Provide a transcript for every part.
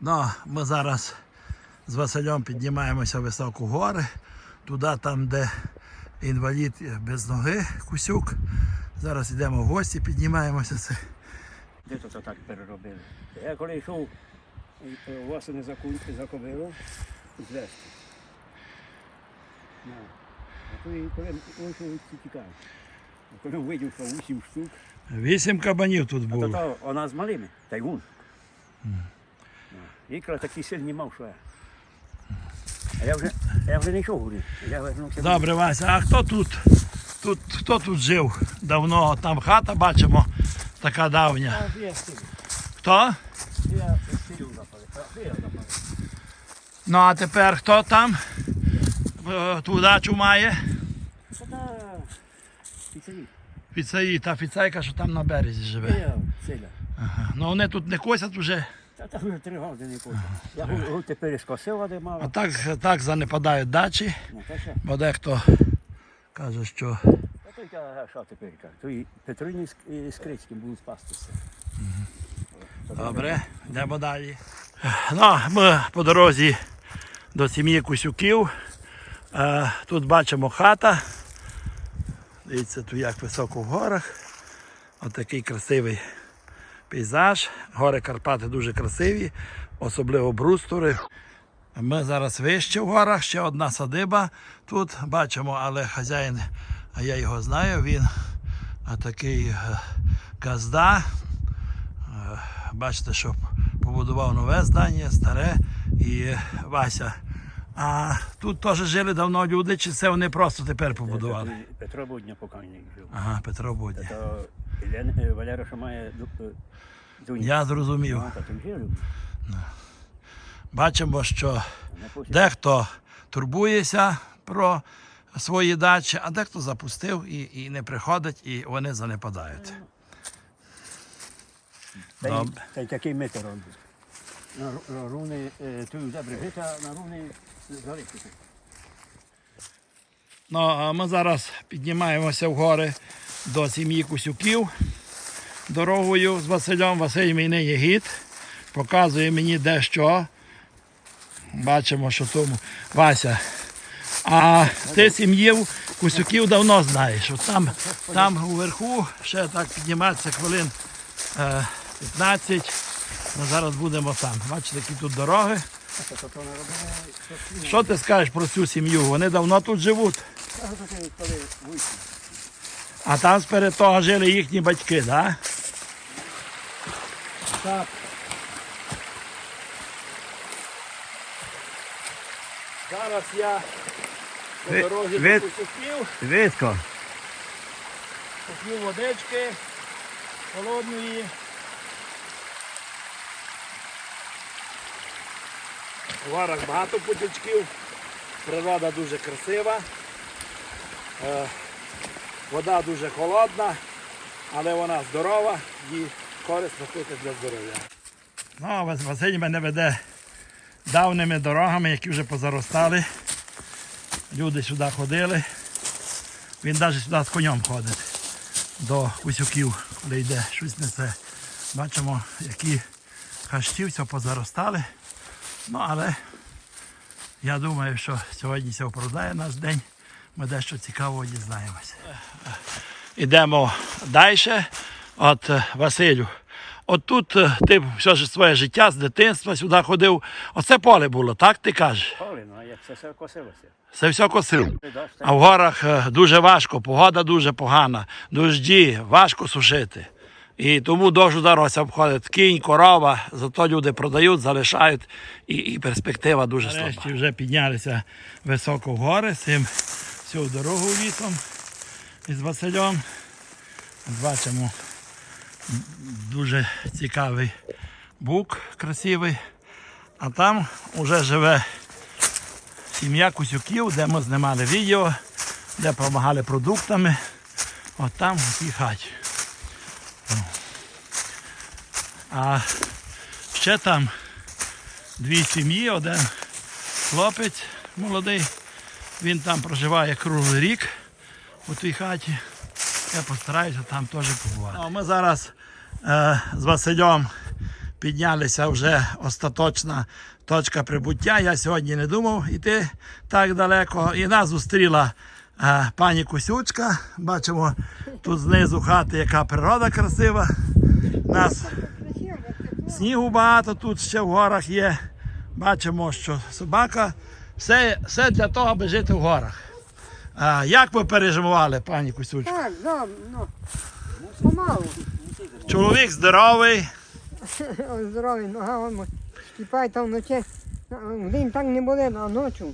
Ну, ми зараз з Василем піднімаємося в високу гори, туди, там, де інвалід без ноги, кусюк. Зараз йдемо в гості, піднімаємося. Це. Де то це так переробили? Я коли йшов восени за, куль- за кобилу, з вести. Ну, а коли, вийшов, ті тікав. Коли видів, що 8 штук, Вісім кабанів тут а то, було. то вона з малими, та й гун. Ну, Ікра такі сильні мав, що я. А я вже, я вже не йшов горі. Я вернувся. Добре, Вася, а хто тут? Тут хто тут жив давно? Там хата бачимо, така давня. Хто? Я. Ну а тепер хто там? Е, Ту дачу має? Це та та фіцайка, що там на березі живе. Ага. Ну вони тут не косять вже, Та вже три години потім. Я гу- тепер скосив, а де а так, так занепадають дачі, Ну, та бо дехто каже, що А то я що тепер кажу? То і Петрині з, і з Крицьким будуть спастися. Добре, йдемо далі. Ну, ми по дорозі до сім'ї Кусюків. Е, Тут бачимо хата. Дивіться, тут як високо в горах. Отакий красивий пейзаж. Гори Карпати дуже красиві, особливо брустори. Ми зараз вище в горах, ще одна садиба тут бачимо, але хазяїн, а я його знаю, він такий е, газда. Е, Бачите, що побудував нове здання, старе і е, Вася. А тут теж жили давно люди, чи це вони просто тепер побудували? Петро Будня покойник жив. Ага, Петро Будні. То е, Валера, що має е, доньку. Я зрозумів. Ну. Бачимо, що дехто турбується про свої дачі, а дехто запустив і, і не приходить, і вони занепадають. Та й- Та й такий метр робить. На руни, е, ту добре гита, на руни залишити. Ну, а ми зараз піднімаємося в гори до сім'ї Кусюків дорогою з Василем. Василь мій не є гід. Показує мені дещо. Бачимо, що тому Вася. А ти сім'ю Кусюків давно знаєш. От там, там уверху ще так підніматися хвилин е, 15. Ми зараз будемо там. Бачите, які тут дороги. Що ти скажеш про цю сім'ю? Вони давно тут живуть. А там сперед того жили їхні батьки, так? Так. Зараз я по Ви- дорозі ви- Кусюків, Витко. поп'ю водички холодної. У горах багато путячків, природа дуже красива, е, вода дуже холодна, але вона здорова і корисно пити для здоров'я. Ну, Василь мене веде давними дорогами, які вже позаростали. Люди сюди ходили. Він навіть сюди з конем ходить до Кусюків, коли йде щось несе. Бачимо, які хащі все позаростали. Ну, але я думаю, що сьогодні все впродає наш день. Ми дещо цікавого дізнаємося. Ідемо далі. От е, Василю. От тут е, ти все ж своє життя з дитинства сюди ходив. Оце поле було, так ти кажеш? Поле, ну а як це все косилося? Це все даш, А в горах е, дуже важко, погода дуже погана, дожді, важко сушити. І тому дощ ударився обходить кінь, корова, зато люди продають, залишають і, і перспектива дуже слаба. Нарешті вже піднялися високо в гори, цим всю дорогу літом із Василем. Бачимо дуже цікавий бук красивий. А там вже живе сім'я Кусюків, де ми знімали відео, де допомагали продуктами. От там в тій. Ну. А ще там дві сім'ї, один хлопець молодий, він там проживає круглий рік у тій хаті. Я постараюся там теж побувати. А ми зараз е, з Василем піднялися вже остаточна точка прибуття. Я сьогодні не думав йти так далеко. І нас зустріла е, пані Косючка. Бачимо тут знизу хати, яка природа красива. Нас снігу багато тут ще в горах є. Бачимо, що собака все, все для того, аби жити в горах. А, як ви переживали, пані Косючка? Так, да, ну, помалу. Чоловік здоровий. Здоровий, нога вам шкіпає там вночі. День так не болить, а ночі.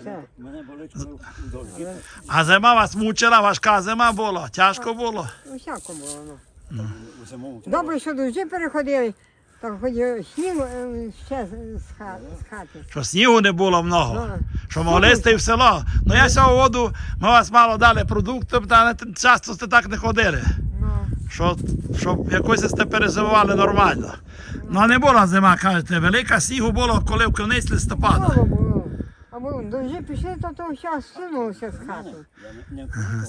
Все. Мене болить коли. А зима вас мучила, важка зима була, тяжко було. Усяко було. Ну. Добре, що дощі переходили, так хоч сніг е, ще з, з з хати. Що снігу не було много. Ну, Що могли сте в село. Ну я сьогодні воду, ми вас мало дали продуктів, та часто сте так не ходили. ну, Що, щоб якось сте переживали нормально. Ну а не була зима, кажете, велика снігу було, коли в кінець листопада. мало було. Або пішли, то то час сунувся з хати.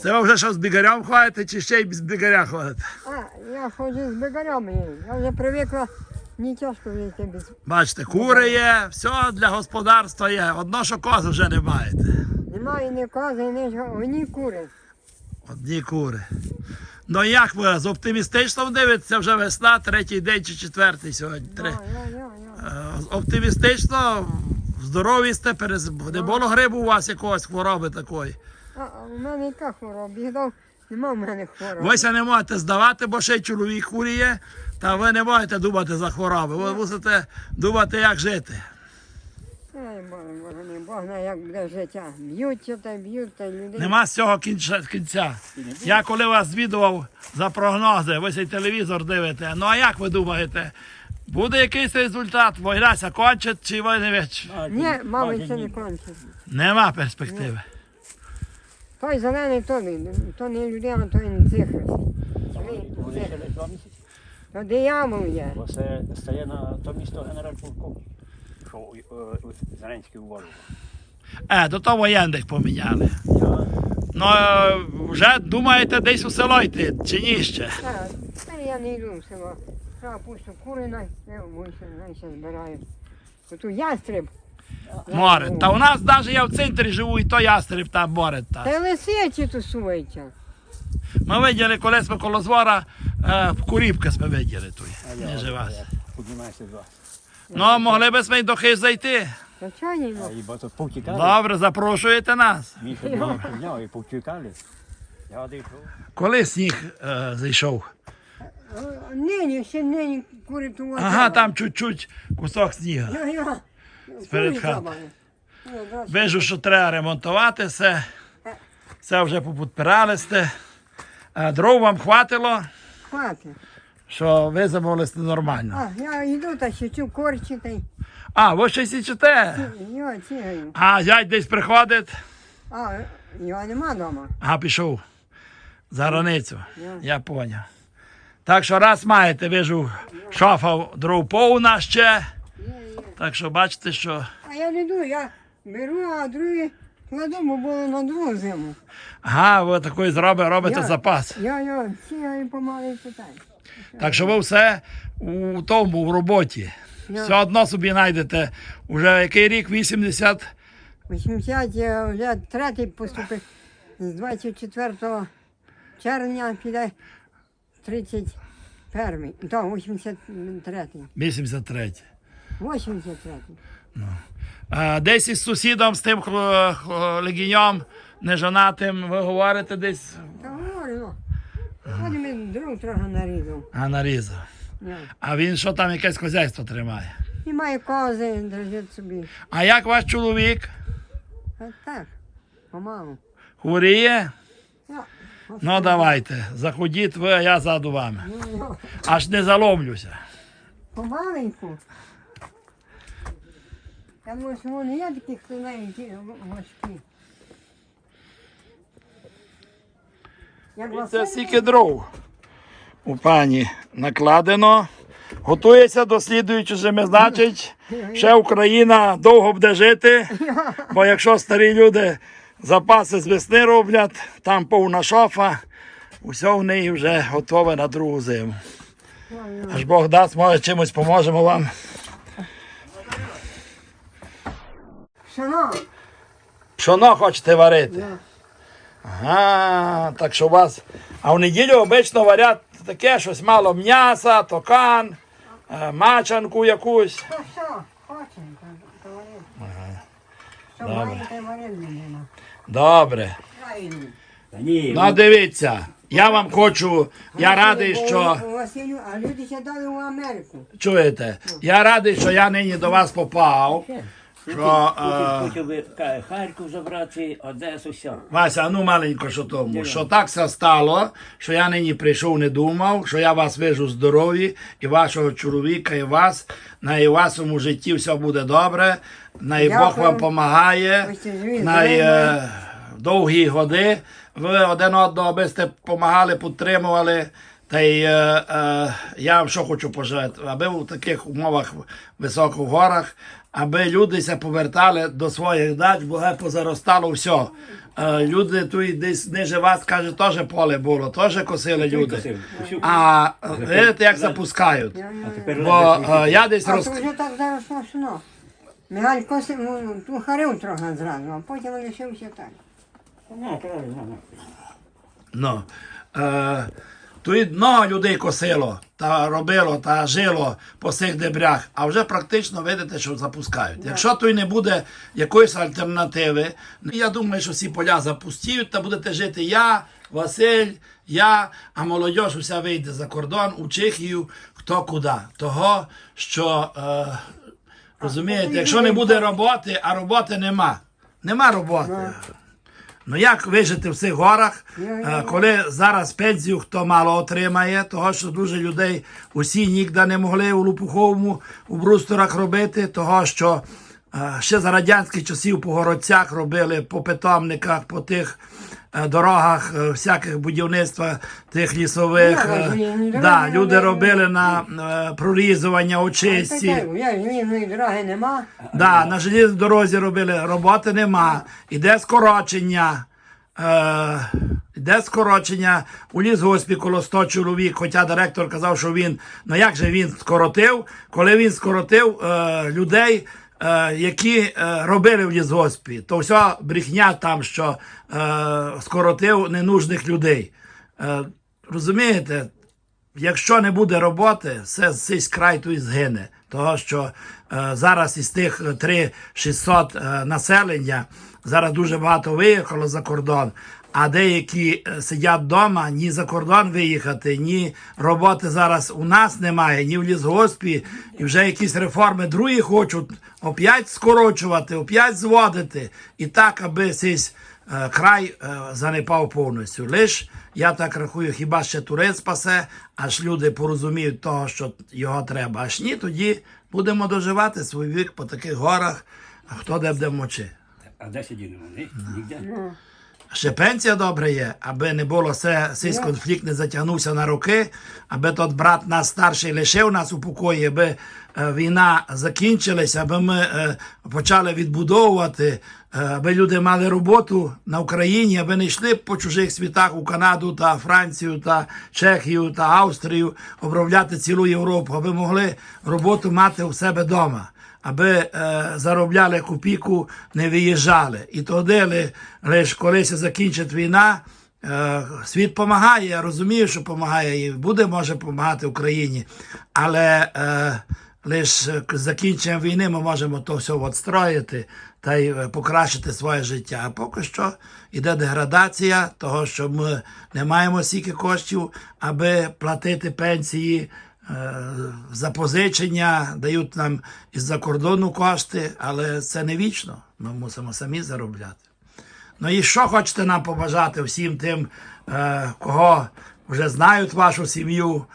Це ви вже що з бігарем ходите, чи ще й без бігаря ходите? А, я ходжу з бигарями. Я вже привикла, не тяжко жити без. Бачите, кури є, все для господарства є. Одно, що кози вже не маєте. Немає ні кози, ні одні кури. Одні кури. Ну як ви з оптимістично дивитеся вже весна, третій день чи четвертий сьогодні? Три. Е, Оптимістично, здорові сте, перез... не було грибу у вас якогось хвороби такої. А у мене яка хвороба? Нема в мене хвороби. Ви ся не можете здавати, бо ще й чоловік хворіє, та ви не можете думати за хвороби. Ви мусите думати, як жити. Ай, Боже, Бог знає, як буде життя. Б'ються та б'ють та людей. Нема з цього кінця. кінця. Я коли вас звідував за прогнози, ви цей телевізор дивите. Ну а як ви думаєте? Буде якийсь результат? Війна кончить чи ви не вич? Ні, мабуть, це не кончить. Нема перспективи. Той зелений, то не, то не людина, то не цихрис. Вони ще не. То диявол є. Бо це стає на то місто генераль полков. Що е, е, Зеленський уволив. Е, до того воєнних поміняли. Я Ну е, вже думаєте десь у село йти, чи ні ще? Так, та я не йду в село. Треба пусту кури, най, я най ще збираю. Тут ястреб. Море. Та у нас навіть я в центрі живу, і то ястреб там море. Та. Та лисичі тусуються. Ми виділи колись ми коло звора е, в Куріпка ми виділи тут. Не жива. я піднімаюся з вас. Ну, могли б ми й до хижі зайти. Та чого ні? А і повтікали. Добре, запрошуєте нас. Міша мене підняв і повтікали. Я дійшов. Коли сніг е, зайшов? Нині, ще нині кури ту Ага, там чуть-чуть кусок снігу. Хати. забрали. Я зараз- Вижу, що треба ремонтувати все. Все вже попідпирали сте. Е, Дров вам хватило, Хвати. що ви замовились нормально. А, я йду та та й А, ви ще січете? його цігаю. А зять десь приходить. А, його нема вдома. А, пішов за границю. Я поняв. Так що раз маєте, вижу, шафа дров повна ще. Так що бачите, що. А я не йду, я беру, а другі кладу, бо було на другу зиму. Ага, ви такий зробите, робите Я- запас. Я його помалу і питаю. Так що ви все у тому, в роботі. Я- Все одно собі знайдете. Уже який рік 80. 80 я вже третій поступив з 24 червня піде 31. Так, 83. 83. 83. А, десь із сусідом, з тим хло- хло- легіньом нежонатим, ви говорите десь. Та говорю, ну. От він друг трохи нарізав. А нарізав. А він що там якесь хазяйство тримає? І має кози, держить собі. А як ваш чоловік? А так, помалу. Хворіє? Я, Ну давайте, заходіть ви, а я ззаду вами. ну, ну, Аж не заломлюся. Помаленьку. Думаю, що вони є такі хиленькі важкі. Як Це стільки дров. У пані накладено. Готується до слідуючої зими. Значить, ще Україна довго буде жити. Бо якщо старі люди запаси з весни роблять, там повна шафа, усе в неї вже готове на другу зиму. Аж Бог дасть, може чимось поможемо вам. Шано, Пшоно хочете варити? Да. Ага, так що у вас. А в неділю обично варять таке щось мало м'яса, токан, е, мачанку якусь. то що, хочемо, то, варити. Що Добре. маєте варити нема. Добре. Правильно. Та ні, Ну дивіться, я вам хочу, я радий, що. Василю, а люди ще дали в Америку. Чуєте? Я радий, що я нині до вас попав. Що, е, Хотів би Харків забрати, Одесу, все. Вася, а ну маленько, що тому, що так все стало, що я нині прийшов, не думав, що я вас вижу здорові, і вашого чоловіка, і вас, на і вашому житті все буде добре, на і Бог Дякую. вам допомагає, ще живі, на і, здорові. е, довгі годи. Ви один одного аби сте допомагали, підтримували. Та й е, е, я вам що хочу пожелати, аби в таких умовах високих горах, аби люди се повертали до своїх дач, бо позаростало все. Е, люди тут десь ниже вас, каже, теж поле було, теж косили люди. А е, видите, як запускають. Бо е, я десь А то вже так заросло шно. Мигаль косив, ну, ту харив трохи зразу, а потім лишився так. Ну, правильно, ну. Е, тут много людей косило та робило та жило по цих дебрях, а вже практично видите, що запускають. Якщо тут не буде якоїсь альтернативи, ну, я думаю, що всі поля запустіють, та будете жити я, Василь, я, а молодь уся вийде за кордон у Чехію, хто куди. Того, що е, розумієте, якщо не буде роботи, а роботи нема. Нема роботи. Ну як вижити в цих горах, е, коли зараз пенсію хто мало отримає, того що дуже людей усі ніде не могли у Лупуховому, у брусторах робити, того що е, ще за радянських часів по городцях робили по питомниках, по тих дорогах, е, всяких будівництва тих лісових. Ну, е, дороги Да, люди робили. робили на е, прорізування очисті. Я желізної дороги нема. Да, на желізній дорозі робили, роботи нема. Іде скорочення. Е, іде скорочення у лісгоспі коло 100 чоловік, хоча директор казав, що він, ну як же він скоротив, коли він скоротив е, людей, е, які е, робили в лісгоспі, то вся брехня там, що е, скоротив ненужних людей. Е, розумієте, Якщо не буде роботи, все цей край тут згине. Того, що е, зараз із тих 3-600 е, населення зараз дуже багато виїхало за кордон, а деякі е, сидять вдома, ні за кордон виїхати, ні роботи зараз у нас немає, ні в лісгоспі, і вже якісь реформи другі хочуть оп'ять скорочувати, оп'ять зводити. І так, аби е, край е, занепав повністю. Лиш я так рахую, хіба ще турист спасе, аж люди порозуміють того, що його треба. Аж ні, тоді будемо доживати свій вік по таких горах, хто де буде мочи. А де сиділи вони? Ніде. Ще пенсія добре є, аби не було все, цей конфлікт не затягнувся на роки, аби тот брат нас старший лишив нас у покої, аби е, війна закінчилася, аби ми е, почали відбудовувати, е, аби люди мали роботу на Україні, аби не йшли по чужих світах у Канаду та Францію та Чехію та Австрію, обробляти цілу Європу, аби могли роботу мати у себе вдома аби е, заробляли копійку, не виїжджали. І тоді, ли- лише коли закінчить війна, е, світ допомагає, я розумію, що допомагає і буде може допомагати Україні. Але е, лише з закінченням війни ми можемо то все відстроїти та й е, покращити своє життя. А поки що йде деградація, того, що ми не маємо стільки коштів, аби платити пенсії е, запозичення, дають нам із-за кордону кошти, але це не вічно. Ми мусимо самі заробляти. Ну і що хочете нам побажати всім тим, е, кого вже знають вашу сім'ю,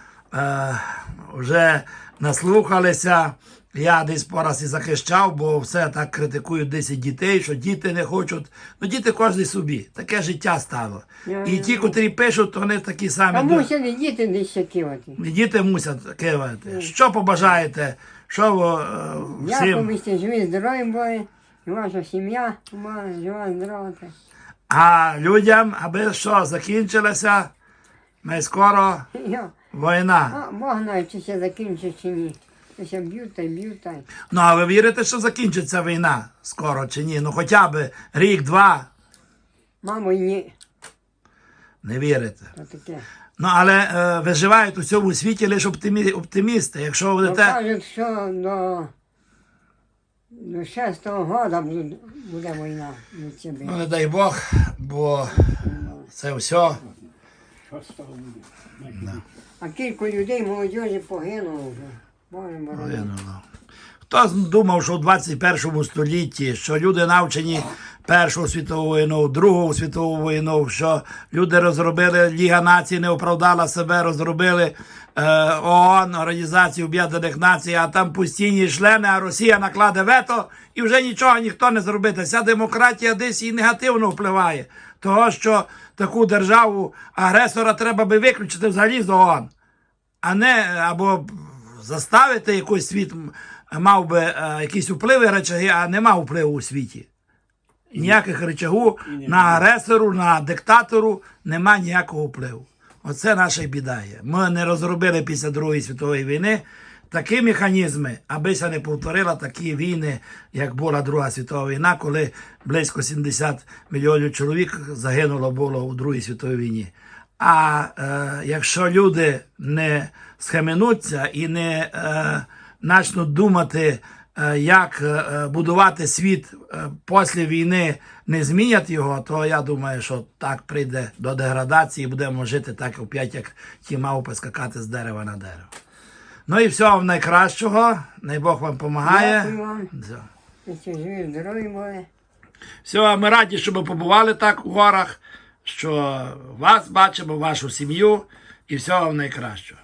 вже наслухалися. Я десь пораз і захищав, бо все так критикують 10 дітей, що діти не хочуть. Ну, діти кожен собі. Таке життя стало. І ті, котрі пишуть, то вони такі самі. А мусили діти десь ще кивати. Діти мусять кивати. Що побажаєте? Що ви е, всім? ви сте живі, здорові були. Ваша сім'я жива, здорова. А людям, аби що закінчилося, ми скоро Війна. Бог чи це закінчить чи ні. Ще б'ють та б'ють та. Ну, а ви вірите, що закінчиться війна скоро чи ні? Ну хоча б рік-два. Мамо, ні. Не вірите. Таке. Ну, але е, виживають у цьому світі лише оптимі... оптимісти. Якщо ви Ну, кажуть, що до, до 6-го года буде, війна. Ну. Ну, не дай Бог, бо це все. Що з того буде? А кілька людей молодіжі погинуло вже. Боже. Хто думав, що в 21 столітті, що люди навчені Першу світову війну, Другу світову війну, що люди розробили, Ліга націй не оправдала себе, розробили е, ООН, Організацію Об'єднаних Націй, а там постійні члени, а Росія накладе вето і вже нічого ніхто не зробити. Вся демократія десь і негативно впливає. Того, що таку державу агресора треба би виключити взагалі з ООН а не або заставити якийсь світ мав би е, якісь впливи речаги, а нема впливу у світі. Ніяких речагу на агресору, на диктатору нема ніякого впливу. Оце наша біда є. Ми не розробили після Другої світової війни такі механізми, абися не повторила такі війни, як була Друга світова війна, коли близько 70 мільйонів чоловік загинуло було у Другій світовій війні. А е, якщо люди не схаменуться і не е, почнуть думати, е, як е, будувати світ е, після війни, не змінять його, то я думаю, що так прийде до деградації, будемо жити так опять, як ті мавпи скакати з дерева на дерево. Ну і всього вам найкращого. Най Бог вам допомагає. Дякую вам. Все. Ми раді, що ви побували так у горах, що вас бачимо, вашу сім'ю, і всього вам найкращого.